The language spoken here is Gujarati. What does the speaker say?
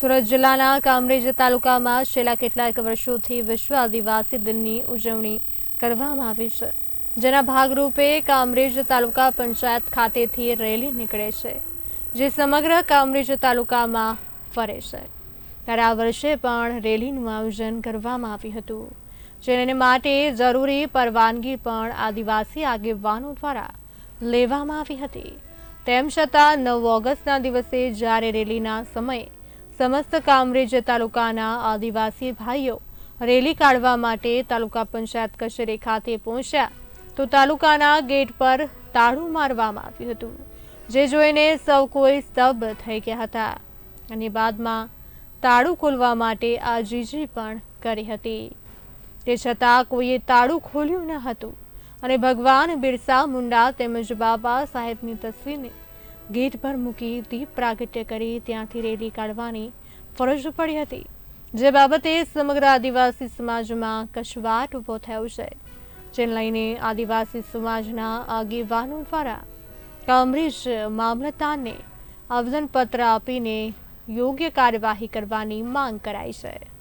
સુરત જિલ્લાના કામરેજ તાલુકામાં છેલ્લા કેટલાક વર્ષોથી વિશ્વ આદિવાસી દિનની ઉજવણી કરવામાં આવી છે, જેના ભાગરૂપે કામરેજ તાલુકા પંચાયત ખાતેથી રેલી નીકળે છે, જે સમગ્ર કામરેજ તાલુકામાં ફરે છે. ત્યારે આ વર્ષે પણ રેલીનું આયોજન કરવામાં આવ્યું હતું, જેને માટે જરૂરી પરવાનગી પણ આદિવાસી આગેવાનો દ્વારા લેવામાં આવી હતી. તેમ છતાં નવ ઓગસ્ટના દિવસે જ્યારે રેલીના સમયે સમસ્ત કામરેજ તાલુકાના આદિવાસી ભાઈઓ રેલી કાઢવા માટે તાલુકા પંચાયત કચેરી ખાતે પહોંચ્યા તો તાલુકાના ગેટ પર તાળું મારવામાં આવ્યું હતું, જે જોઈને સૌ કોઈ સ્તબ્ધ થઈ ગયા હતા અને બાદમાં તાળું ખોલવા માટે આજીજી પણ કરી હતી. તે છતાં કોઈએ તાળું ખોલ્યું ન હતું અને ભગવાન બિરસા મુંડા તેમજ બાબા સાહેબની તસવીરને ગેટ પર મૂકી દીપ પ્રાગટ્ય કરી ત્યાંથી રેલી કાઢવાની ફરજ પડી હતી. જે બાબતે સમગ્ર આદિવાસી સમાજમાં કશવાટ ઊભો થયો છે. જેને લઈને આદિવાસી સમાજના આગેવાનો દ્વારા કામરેજ મામલતદારને આવેદનપત્ર આપીને યોગ્ય કાર્યવાહી કરવાની માંગ કરાઈ છે.